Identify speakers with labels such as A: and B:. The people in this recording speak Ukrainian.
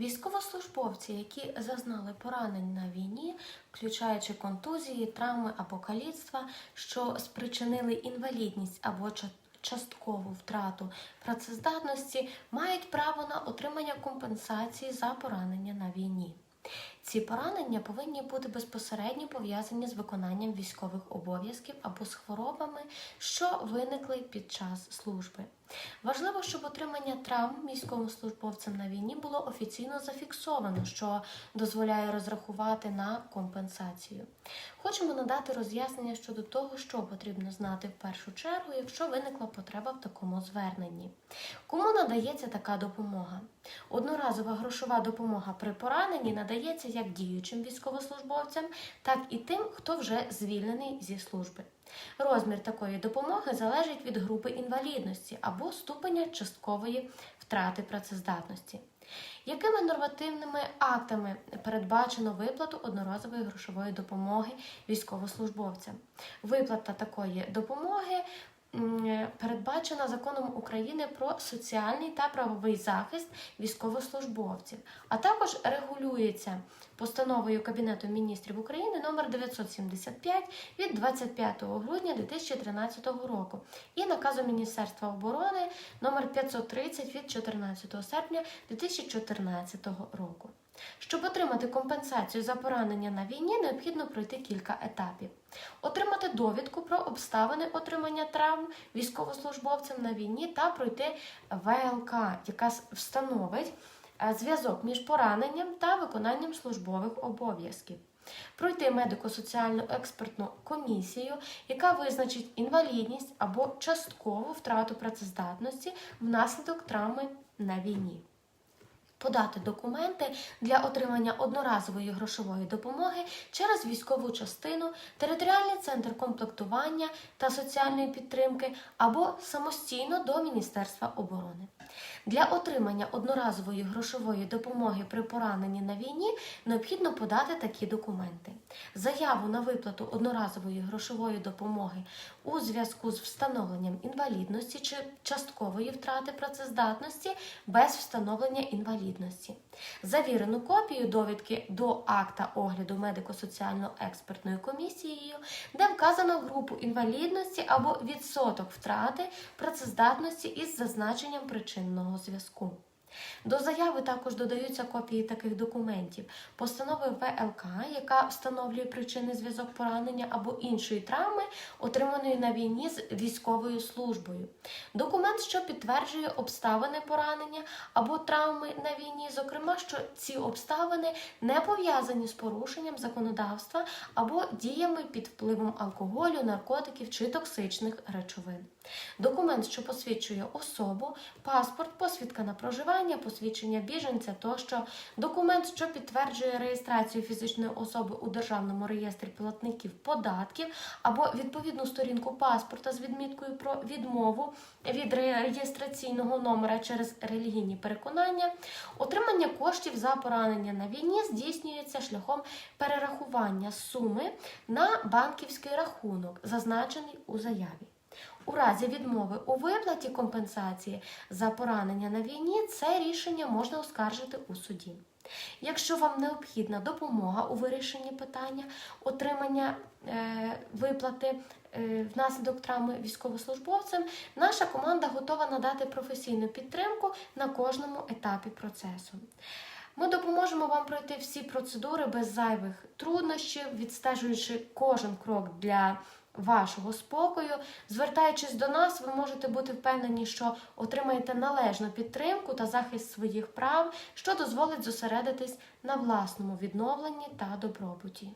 A: Військовослужбовці, які зазнали поранень на війні, включаючи контузії, травми або каліцтва, що спричинили інвалідність або часткову втрату працездатності, мають право на отримання компенсації за поранення на війні. Ці поранення повинні бути безпосередньо пов'язані з виконанням військових обов'язків або з хворобами, що виникли під час служби. Важливо, щоб отримання травм військовослужбовцям на війні було офіційно зафіксовано, що дозволяє розрахувати на компенсацію. Хочемо надати роз'яснення щодо того, що потрібно знати в першу чергу, якщо виникла потреба в такому зверненні. Кому надається така допомога? Одноразова грошова допомога при пораненні надається як діючим військовослужбовцям, так і тим, хто вже звільнений зі служби. Розмір такої допомоги залежить від групи інвалідності або ступеня часткової втрати працездатності. Якими нормативними актами передбачено виплату одноразової грошової допомоги військовослужбовцям? Виплата такої допомоги передбачена законом України про соціальний та правовий захист військовослужбовців, а також регулюється постановою Кабінету міністрів України номер 975 від 25 грудня 2013 року і наказом Міністерства оборони номер 530 від 14 серпня 2014 року. Щоб отримати компенсацію за поранення на війні, необхідно пройти кілька етапів. Отримати довідку про обставини отримання травм військовослужбовцям на війні та пройти ВЛК, яка встановить е, зв'язок між пораненням та виконанням службових обов'язків. Пройти медико-соціальну експертну комісію, яка визначить інвалідність або часткову втрату працездатності внаслідок травми на війні подати документи для отримання одноразової грошової допомоги через військову частину, територіальний центр комплектування та соціальної підтримки або самостійно до Міністерства оборони. Для отримання одноразової грошової допомоги при пораненні на війні необхідно подати такі документи: заяву на виплату одноразової грошової допомоги у зв'язку з встановленням інвалідності чи часткової втрати працездатності без встановлення інвалідності, завірену копію довідки до акта огляду медико-соціально-експертною комісією, де вказано групу інвалідності або відсоток втрати працездатності із зазначенням причинного зв'язку. До заяви також додаються копії таких документів: постанови ВЛК, яка встановлює причинний зв'язок поранення або іншої травми, отриманої на війні з військовою службою, документ, що підтверджує обставини поранення або травми на війні, зокрема, що ці обставини не пов'язані з порушенням законодавства або діями під впливом алкоголю, наркотиків чи токсичних речовин. Документ, що посвідчує особу, паспорт, посвідка на проживання, посвідчення біженця тощо, документ, що підтверджує реєстрацію фізичної особи у Державному реєстрі платників податків, або відповідну сторінку паспорта з відміткою про відмову від реєстраційного номера через релігійні переконання, отримання коштів за поранення на війні здійснюється шляхом перерахування суми на банківський рахунок, зазначений у заяві. У разі відмови у виплаті компенсації за поранення на війні це рішення можна оскаржити у суді. Якщо вам необхідна допомога у вирішенні питання отримання е, виплати е, внаслідок травми військовослужбовцям, наша команда готова надати професійну підтримку на кожному етапі процесу. Ми допоможемо вам пройти всі процедури без зайвих труднощів, відстежуючи кожен крок для вашого спокою. Звертаючись до нас, ви можете бути впевнені, що отримаєте належну підтримку та захист своїх прав, що дозволить зосередитись на власному відновленні та добробуті.